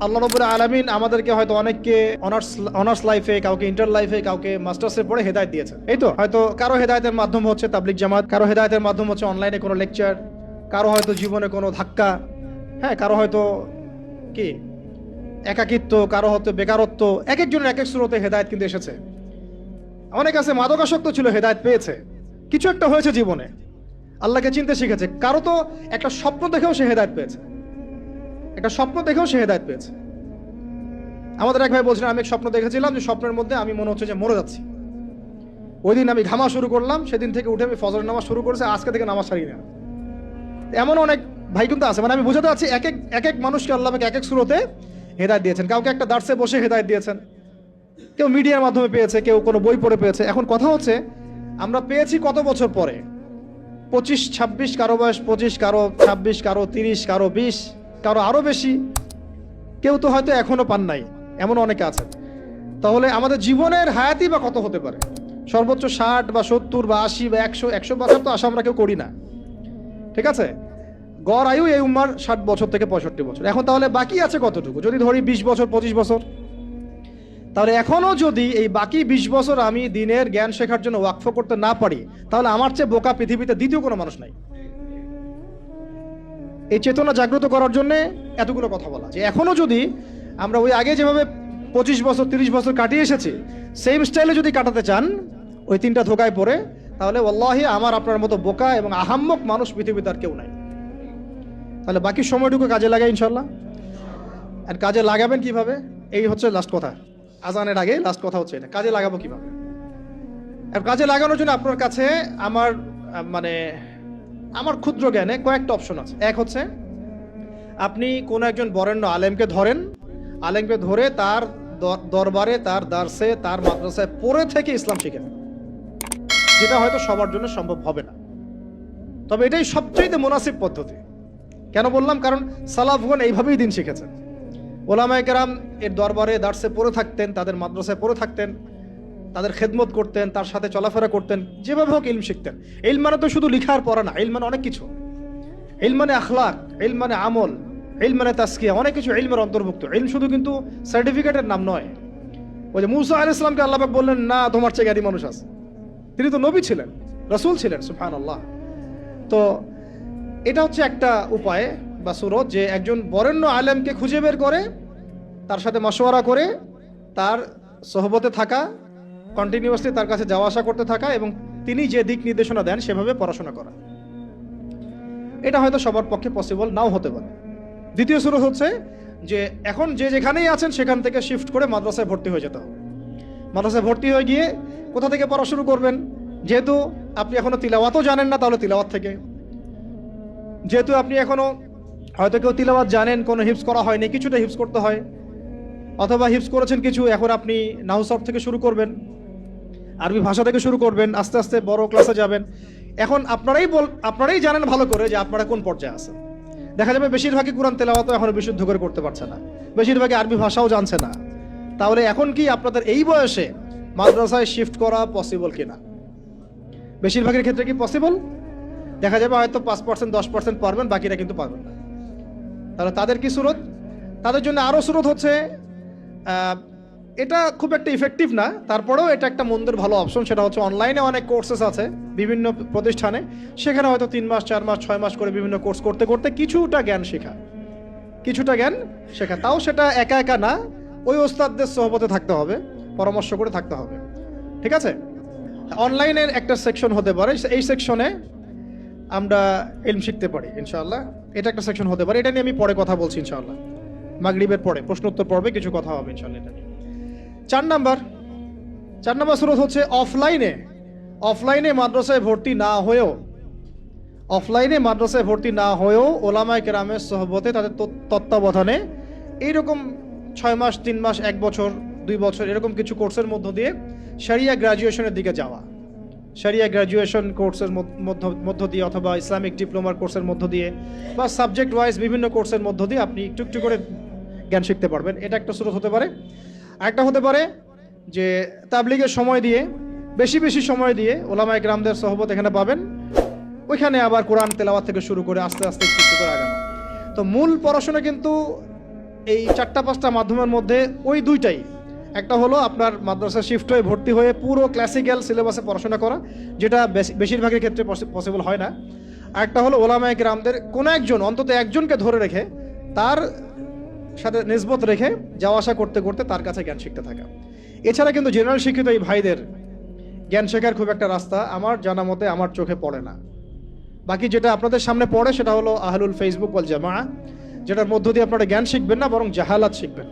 আল্লাহ রবুল আলমিন আমাদেরকে হয়তো অনেককে অনার্স অনার্স লাইফে কাউকে ইন্টার লাইফে কাউকে মাস্টার্সে পড়ে হেদায়ত দিয়েছে এই তো? হয়তো কারও হেদায়তের মাধ্যম হচ্ছে তাবলিক জামাত, কারও হেদায়তের মাধ্যম হচ্ছে অনলাইনে কোনো লেকচার কারও হয়তো জীবনে কোনো ধাক্কা হ্যাঁ কারও হয়তো কি? একাকিত্ব, কারও হয়তো বেকারত্ব এক একজনের এক এক স্রোতে হেদায়ত কিন্তু এসেছে। অনেক আছে মাদকাসক্ত ছিল, হেদায়ত পেয়েছে। কিছু একটা হয়েছে জীবনে। আল্লাহকে চিনতে শিখেছে। কারও তো একটা স্বপ্ন দেখেও সে হেদায়ত পেয়েছে। একটা স্বপ্ন দেখেও সে হেদায়ত পেয়েছে। আমাদের এক ভাই বলছিলাম আমি এক স্বপ্ন দেখেছিলাম যে স্বপ্নের মধ্যে আমি মনে হচ্ছে যে মরে যাচ্ছি। ওই দিন আমি ঘামা শুরু করলাম, সেদিন থেকে উঠে আমি ফজর নামাজ শুরু করেছে, আজকে থেকে নামাজ ছাড়ি না এমন অনেক ভাই কিন্তু আছে মানে আমি বুঝাতে পারছি এক এক এক এক মানুষকে আল্লাহ এক এক সুরতে হেদায়ত দিয়েছেন। কাউকে একটা দার্সে বসে হেদায়ত দিয়েছেন। কেউ মিডিয়ার মাধ্যমে পেয়েছে, কেউ কোনো বই পড়ে পেয়েছে। এখন কথা হচ্ছে, আমরা পেয়েছি কত বছর পরে? পঁচিশ, ছাব্বিশ, কারও বয়স পঁচিশ, কারও ছাব্বিশ, কারও তিরিশ, কারও বিশ। কারও আরও বেশি, কেউ তো হয়তো এখনও পান নাই, এমন অনেকে আছেন। তাহলে আমাদের জীবনের হায়াতি বা কত হতে পারে? সর্বোচ্চ ষাট বা সত্তর বা আশি বা একশো একশো বছর তো আশা আমরা কেউ করি না। ঠিক আছে? গড় আয়ু এই উম্মার ষাট বছর থেকে পঁয়ষট্টি বছর। এখন তাহলে বাকি আছে কতটুকু? যদি ধরি বিশ বছর, পঁচিশ বছর। তাহলে এখনও যদি এই বাকি বিশ বছর আমি দিনের জ্ঞান শেখার জন্য ওয়াকফ করতে না পারি, তাহলে আমার চেয়ে বোকা পৃথিবীতে দ্বিতীয় কোনো মানুষ নাই। এই চেতনা জাগ্রত করার জন্য এতগুলো কথা বলা। যে এখনও যদি আমরা ওই আগে যেভাবে পঁচিশ বছর, তিরিশ বছর কাটিয়ে এসেছি সেম স্টাইলে যদি কাটাতে চান, ওই তিনটা ধোকায় পড়ে, তাহলে ওল্লাহি আমার আপনার মতো বোকা এবং আহাম্মক মানুষ পৃথিবীতে আর কেউ নাই। তাহলে বাকি সময়টুকু কাজে লাগাই ইনশাল্লাহ আর কাজে লাগাবেন কীভাবে? এই হচ্ছে লাস্ট কথা। আজানের আগে লাস্ট কথা হচ্ছে এটা। কাজে লাগাবো কীভাবে? আর কাজে লাগানোর জন্য আপনার কাছে আমার মানে আমার ক্ষুদ্র জ্ঞানে কয়েকটা অপশন আছে। এক হচ্ছে, আপনি কোনো একজন বরেণ্য আলেমকে ধরেন, আলেমকে ধরে তার দরবারে, তার দার্সে, তার মাদ্রাসায় পড়ে থেকে ইসলাম শিখেন যেটা হয়তো সবার জন্য সম্ভব হবে না। তবে এটাই সবচেয়ে মুনাসিব পদ্ধতি। কেন বললাম? কারণ সালাফগণ এইভাবেই দিন শিখেছেন। ওলামায় কেরাম এর দরবারে, দার্সে পড়ে থাকতেন, তাদের মাদ্রাসায় পড়ে থাকতেন। তাদের খেদমত করতেন, তার সাথে চলাফেরা করতেন, যেভাবে হোক ইলম শিখতেন। ইলম মানে তো শুধু লিখার পড়া না, ইলম মানে অনেক কিছু। ইলম মানে আখলাক, ইলম মানে আমল, ইলম মানে তাস্কিয়া অনেক কিছু ইলমের অন্তর্ভুক্ত। ইলম শুধু কিন্তু সার্টিফিকেটের নাম নয়। ওই যে মুসা আল ইসলামকে আল্লাহবাক বললেন, না, তোমার চেয়ে জ্ঞানী মানুষ আছে। তিনি তো নবী ছিলেন, রসুল ছিলেন সুফান আল্লাহ তো এটা হচ্ছে একটা উপায় বা সুরত যে একজন বরেণ্য আলেমকে খুঁজে বের করে, তার সাথে মশওয়ারা করে, তার সহবতে থাকা কন্টিনিউয়াসলি তার কাছে যাওয়া আসা করতে থাকা এবং তিনি যে দিক নির্দেশনা দেন সেভাবে পড়াশোনা করা। এটা হয়তো সবার পক্ষে পসিবল নাও হতে পারে। দ্বিতীয় সুরত হচ্ছে যে এখন যে যেখানেই আছেন সেখান থেকে শিফট করে মাদ্রাসায় ভর্তি হয়ে যেতে হবে। মাদ্রাসায় ভর্তি হয়ে গিয়ে কোথা থেকে পড়া শুরু করবেন? যেহেতু আপনি এখনও তিলাওয়াতও জানেন না, তাহলে তিলাওয়াত থেকে। যেহেতু আপনি এখনও হয়তো কেউ তিলাওয়াত জানেন, কোনো হিপস করা হয়নি, কিছুটা হিপস করতে হয়। অথবা হিপস করেছেন কিছু, এখন আপনি নাউসব থেকে শুরু করবেন। আরবি ভাষা থেকে শুরু করবেন, আস্তে আস্তে বড় ক্লাসে যাবেন। এখন আপনারাই বল আপনারাই জানেন ভালো করে যে আপনারা কোন পর্যায়ে আছেন। দেখা যাবে বেশিরভাগই কোরআন তেলাওয়াতও এখনও বিশুদ্ধ করে করতে পারছে না। বেশিরভাগই আরবি ভাষাও জানছে না। তাহলে এখন কি আপনাদের এই বয়সে মাদ্রাসায় শিফট করা পসিবল কিনা? বেশিরভাগের ক্ষেত্রে কি পসিবল দেখা যাবে হয়তো পাঁচ পার্সেন্ট দশ পার্সেন্ট পারবেন, বাকিরা কিন্তু পারবেন না। তাহলে তাদের কি সুরত? তাদের জন্য আরও সুরত হচ্ছে এটা খুব একটা ইফেক্টিভ না। তারপরেও এটা একটা মন্দের ভালো অপশন সেটা হচ্ছে অনলাইনে অনেক কোর্সেস আছে বিভিন্ন প্রতিষ্ঠানে। সেখানে হয়তো তিন মাস, চার মাস, ছয় মাস করে বিভিন্ন কোর্স করতে করতে কিছুটা জ্ঞান শেখা। কিছুটা জ্ঞান শেখা। তাও সেটা একা একা না, ওই ওস্তাদদের সহবতে থাকতে হবে, পরামর্শ করে থাকতে হবে। ঠিক আছে? অনলাইনের একটা সেকশন হতে পারে, এই সেকশনে আমরা এলম শিখতে পারি, ইনশাআল্লাহ। এটা একটা সেকশন হতে পারে। এটা নিয়ে আমি পরে কথা বলছি, ইনশাআল্লাহ। মাগরিবের পরে প্রশ্ন উত্তর পর্বে কিছু কথা হবে, ইনশাআল্লাহ, এটা নিয়ে। চার নাম্বার। চার নাম্বার স্রোত হচ্ছে অফলাইনে অফলাইনে মাদ্রাসায় ভর্তি না হয়েও অফলাইনে মাদ্রাসায় ভর্তি না হয়েও ওলামায় কেরামের সহবতে তাদের তত্ত্বাবধানে এইরকম ছয় মাস, তিন মাস, এক বছর, দুই বছর এরকম কিছু কোর্সের মধ্য দিয়ে সারিয়া গ্রাজুয়েশনের দিকে যাওয়া। সারিয়া গ্রাজুয়েশন কোর্সের মধ্য- দিয়ে অথবা ইসলামিক ডিপ্লোমার কোর্সের মধ্য দিয়ে বা সাবজেক্ট ওয়াইজ বিভিন্ন কোর্সের মধ্য দিয়ে আপনি একটু একটু করে জ্ঞান শিখতে পারবেন। এটা একটা স্রোত হতে পারে। আরেকটা হতে পারে যে তাবলিগের সময় দিয়ে, বেশি বেশি সময় দিয়ে ওলামায় গ্রামদের সহবত এখানে পাবেন। ওইখানে আবার কোরআন তেলাওয়াত থেকে শুরু করে আস্তে আস্তে একটু করে আগানো। তো মূল পড়াশোনা কিন্তু এই চারটা পাঁচটা মাধ্যমের মধ্যে ওই দুইটাই। একটা হলো আপনার মাদ্রাসা শিফট হয়ে ভর্তি হয়ে পুরো ক্লাসিক্যাল সিলেবাসে পড়াশোনা করা, যেটা বেশি- বেশিরভাগের ক্ষেত্রে পসিবল হয় না। আরেকটা হলো ওলামায়ক রামদের কোনো একজন, অন্তত একজনকে ধরে রেখে তার সাথে নিসবত রেখে যাওয়া আসা করতে করতে তার কাছে জ্ঞান শিখতে থাকা। এছাড়া কিন্তু জেনারেল শিক্ষিত এই ভাইদের জ্ঞান শেখার খুব একটা রাস্তা আমার জানা মতে আমার চোখে পড়ে না। বাকি যেটা আপনাদের সামনে পড়ে সেটা হলো আহলুল ফেসবুক ওয়াল জামা যেটার মধ্য দিয়ে আপনারা জ্ঞান শিখবেন না, বরং জাহালাত শিখবেন।